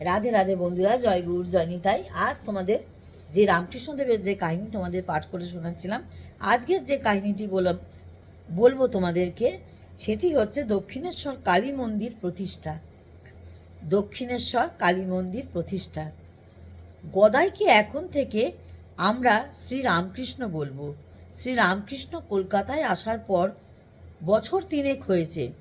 রাধে রাধে বন্ধুরা, জয় গুরু, জয় নিতাই। আজ তোমাদের যে রামকৃষ্ণদেবের যে কাহিনী তোমাদের পাঠ করে শোনাচ্ছিলাম, আজকের যে কাহিনীটি বললাম বলব তোমাদেরকে, সেটি হচ্ছে দক্ষিণেশ্বর কালী মন্দির প্রতিষ্ঠা। দক্ষিণেশ্বর কালী মন্দির প্রতিষ্ঠা। গদাইকে এখন থেকে আমরা শ্রী রামকৃষ্ণ বলব? শ্রী রামকৃষ্ণ কলকাতায় আসার পর বছর তিনেক হয়েছে।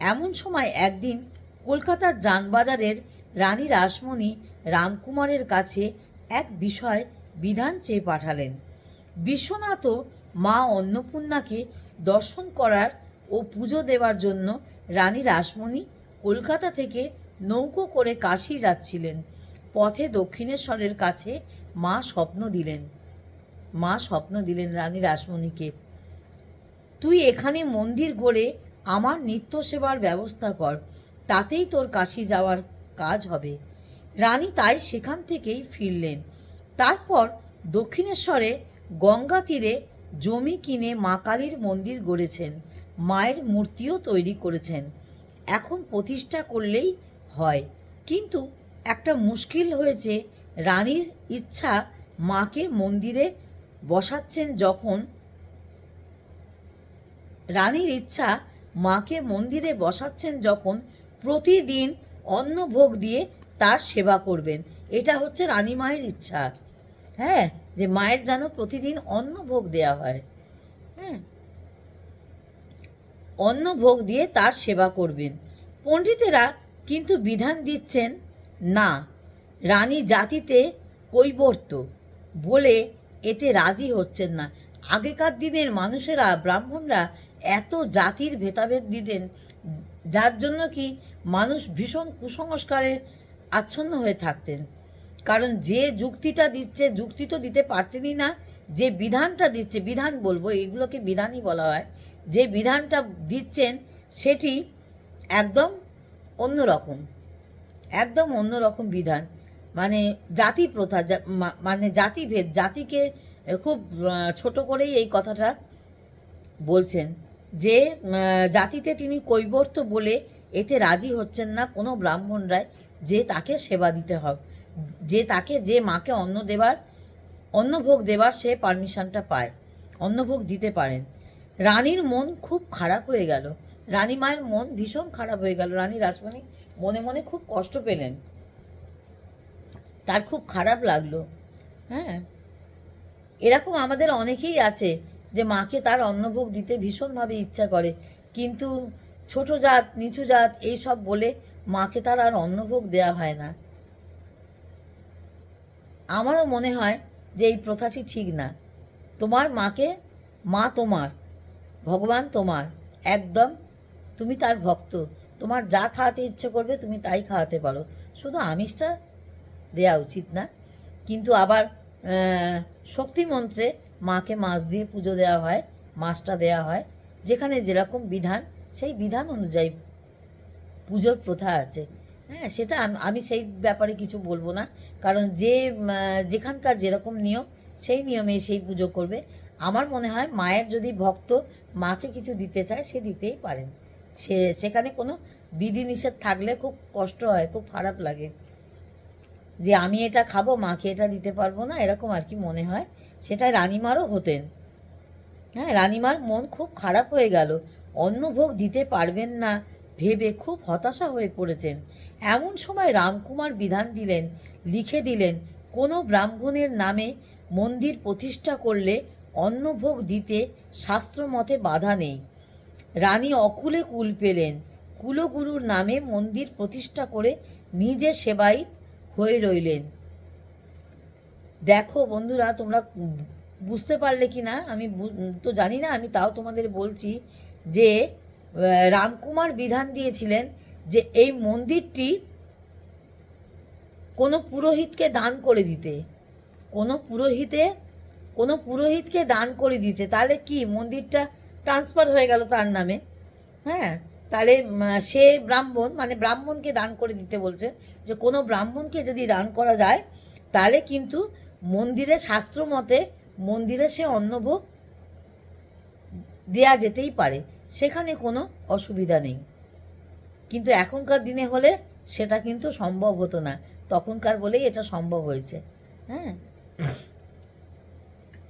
এমন সময় একদিন কলকাতার যানবাজারের রানী রাসমণি রামকুমারের কাছে এক বিষয় বিধান চেয়ে পাঠালেন। বিশ্বনাথও মা অন্নপূর্ণাকে দর্শন করার ও পুজো দেওয়ার জন্য রানী রাসমণি কলকাতা থেকে নৌকো করে কাশি যাচ্ছিলেন। পথে দক্ষিণেশ্বরের কাছে মা স্বপ্ন দিলেন। মা স্বপ্ন দিলেন রানী রাসমণিকে, তুই এখানে মন্দির গড়ে আমার নিত্য সেবার ব্যবস্থা কর, তাতেই তোর কাশি যাওয়ার কাজ হবে। রানী তাই সেখান থেকেই ফিরলেন। তারপর দক্ষিণেশ্বরে গঙ্গা তীরে জমি কিনে মা কালীর মন্দির গড়েছেন, মায়ের মূর্তিও তৈরি করেছেন। এখন প্রতিষ্ঠা করলেই হয়। কিন্তু একটা মুশকিল হয়েছে, রানীর ইচ্ছা মাকে মন্দিরে বসাচ্ছেন যখন রানীর ইচ্ছা মাকে মন্দিরে বসাচ্ছেন যখন প্রতিদিন অন্ন ভোগ দিয়ে তার সেবা করবেন। এটা হচ্ছে রানী মায়ের ইচ্ছা। হ্যাঁ যে মায়ের যেন প্রতিদিন অন্ন ভোগ দেওয়া হয়। হ্যাঁ অন্ন ভোগ দিয়ে তার সেবা করবেন। পণ্ডিতেরা কিন্তু বিধান দিচ্ছেন, না, রানী জাতিতে কৈবর্ত বলে এতে রাজি হচ্ছেন না। আগেকার দিনের মানুষেরা, ব্রাহ্মণরা এত জাতির ভেদাভেদ দিতেন যার জন্য কি মানুষ ভীষণ কুসংস্কারে আচ্ছন্ন হয়ে থাকতেন। কারণ যে যুক্তিটা দিচ্ছে, যুক্তি তো দিতে পারতেনই না, যে বিধানটা দিচ্ছে, বিধান বলব, এগুলোকে বিধানই বলা হয়, যে বিধানটা দিচ্ছেন সেটি একদম অন্যরকম একদম অন্যরকম বিধান। মানে জাতি প্রথা মানে জাতিভেদ, জাতিকে খুব ছোট করেই এই কথাটা বলছেন। যে জাতিতে তিনি কৈবর্ত বলে এতে রাজি হচ্ছেন না কোনো ব্রাহ্মণরাই যে তাকে সেবা দিতে হবে, যে তাকে, যে মাকে অন্ন দেবার অন্নভোগ দেবার সে পারমিশনটা পায় অন্নভোগ দিতে পারেন। রানীর মন খুব খারাপ হয়ে গেল। রানী মায়ের মন ভীষণ খারাপ হয়ে গেল। রানী রাসমণি মনে মনে খুব কষ্ট পেলেন। তার খুব খারাপ লাগল। হ্যাঁ এরকম আমাদের অনেকেই আছে। যে মাকে তার অন্নভোগ দিতে ভীষণভাবে ইচ্ছা করে। কিন্তু ছোট জাত নিচু জাত এই সব বলে মাকে তার আর অন্নভোগ দেওয়া হয় না। আমারও মনে হয় যে এই প্রথাটি ঠিক না। তোমার মাকে মা তোমার ভগবান তোমার একদম তুমি তার ভক্ত। তোমার যা খাওয়াতে ইচ্ছে করবে তুমি তাই খাওয়াতে পারো। শুধু আমিষটা দেওয়া উচিত না। কিন্তু আবার আহ, শক্তি মন্ত্রে মাকে মাছ দিয়ে পুজো দেওয়া হয়, মাছটা দেওয়া হয়। যেখানে যেরকম বিধান, সেই বিধান অনুযায়ী পুজোর প্রথা আছে। হ্যাঁ সেটা আমি সেই ব্যাপারে কিছু বলব না। কারণ যে যেখানকার যেরকম নিয়ম, সেই নিয়মে সেই পুজো করবে। আমার মনে হয় মায়ের যদি ভক্ত মাকে কিছু দিতে চায়, সে দিতেই পারেন। সে, সেখানে কোনো বিধিনিষেধ থাকলে খুব কষ্ট হয়, খুব খারাপ লাগে। যে আমি এটা খাব, মাকে এটা দিতে পারব না, এরকম আর কি মনে হয়। সেটা রানিমারও হতেন। হ্যাঁ রানিমার মন খুব খারাপ হয়ে গেল। অন্নভোগ দিতে পারবেন না ভেবে খুব হতাশা হয়ে পড়েছেন। এমন সময় রামকুমার বিধান দিলেন, লিখে দিলেন, কোনো ব্রাহ্মণের নামে মন্দির প্রতিষ্ঠা করলে অন্নভোগ দিতে শাস্ত্রমতে বাধা নেই। রানী অকুলে কুল পেলেন। কুলগুরুর নামে মন্দির প্রতিষ্ঠা করে নিজে সেবায়িত হয়ে রইলেন। দেখো বন্ধুরা, তোমরা বুঝতে পারলে কি না, আমি তো জানি না, আমি তাও তোমাদের বলছি যে রামকুমার বিধান দিয়েছিলেন যে এই মন্দিরটি কোনো পুরোহিতকে দান করে দিতে। কোনো পুরোহিতে, কোনো পুরোহিতকে দান করে দিতে। তাহলে কি মন্দিরটা ট্রান্সফার হয়ে গেল তার নামে? হ্যাঁ? তাহলে সে ব্রাহ্মণ মানে ব্রাহ্মণকে দান করে দিতে বলছে যে, কোনো ব্রাহ্মণকে যদি দান করা যায়, তাহলে কিন্তু মন্দিরে শাস্ত্র মতে মন্দিরে সে অন্নভোগ দেয়া যেতেই পারে। সেখানে কোনো অসুবিধা নেই। কিন্তু এখনকার দিনে হলে সেটা কিন্তু সম্ভব হতো না। তখনকার বলেই এটা সম্ভব হয়েছে। হ্যাঁ?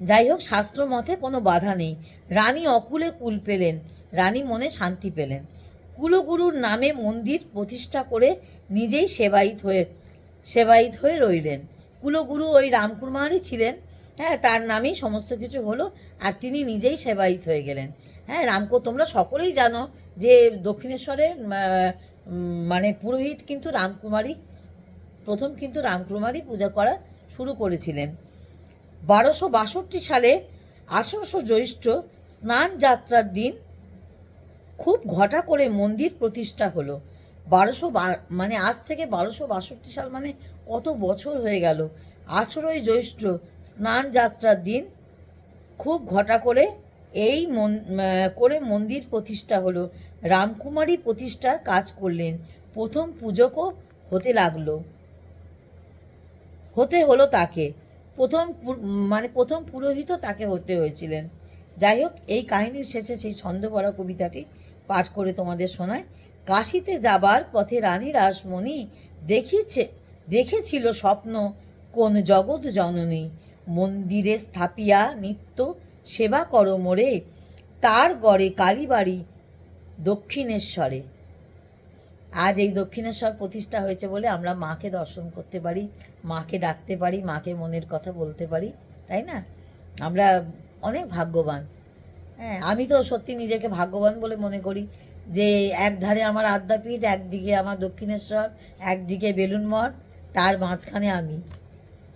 যাই হোক, শাস্ত্র মতে কোনো বাধা নেই। রানী অকুলে কুল পেলেন। রানী মনে শান্তি পেলেন। কুলগুরুর নামে মন্দির প্রতিষ্ঠা করে নিজেই সেবায়িত হয়ে সেবায়িত হয়ে রইলেন। কুলগুরু ওই রামকুমারই ছিলেন। হ্যাঁ তার নামেই সমস্ত কিছু হলো আর তিনি নিজেই সেবায়িত হয়ে গেলেন। হ্যাঁ রামকো তোমরা সকলেই জানো যে উম, মানে পুরোহিত কিন্তু রামকুমারী প্রথম কিন্তু রামকুমারী পূজা করা শুরু করেছিলেন। বারোশো বাষট্টি সালে আঠারোশো জ্যৈষ্ঠ স্নান যাত্রার দিন খুব ঘটা করে মন্দির প্রতিষ্ঠা হলো। বারোশো মানে আজ থেকে বারোশো বাষট্টি সাল মানে কত বছর হয়ে গেল। আঠেরোই জ্যৈষ্ঠ স্নান যাত্রার দিন খুব ঘটা করে এই মন করে মন্দির প্রতিষ্ঠা হলো। রামকুমারী প্রতিষ্ঠার কাজ করলেন। প্রথম পূজকও হতে লাগল। হতে হলো তাকে। প্রথম মানে প্রথম পুরোহিতও তাকে হতে হয়েছিলেন। যাই হোক, এই কাহিনীর শেষে সেই ছন্দভরা কবিতাটি পাঠ করে তোমাদের শোনায়। কাশিতে যাবার পথে রানী রাসমণি দেখিছে, দেখেছিল স্বপ্ন কোন জগৎ জননী। মন্দিরে স্থাপিয়া নিত্য সেবা করো মোরে, তার গড়ে কালীবাড়ি দক্ষিণেশ্বরে। আজ এই দক্ষিণেশ্বর প্রতিষ্ঠা হয়েছে বলে আমরা মাকে দর্শন করতে পারি, মাকে ডাকতে পারি, মাকে মনের কথা বলতে পারি, তাই না? আমরা অনেক ভাগ্যবান। হ্যাঁ। আমি তো সত্যি নিজেকে ভাগ্যবান বলে মনে করি যে এক ধারে আমার আদ্যাপীঠ, একদিকে আমার দক্ষিণেশ্বর, একদিকে বেলুন মঠ, তার মাঝখানে আমি।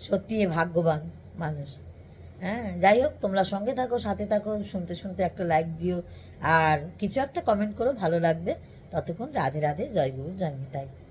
সত্যি ভাগ্যবান মানুষ। হ্যাঁ যাই হোক, তোমরা সঙ্গে থাকো, সাথে থাকো, শুনতে শুনতে একটা লাইক দিও। আর কিছু একটা কমেন্ট করো, ভালো লাগবে। ততক্ষণ রাধে রাধে, জয় গুরু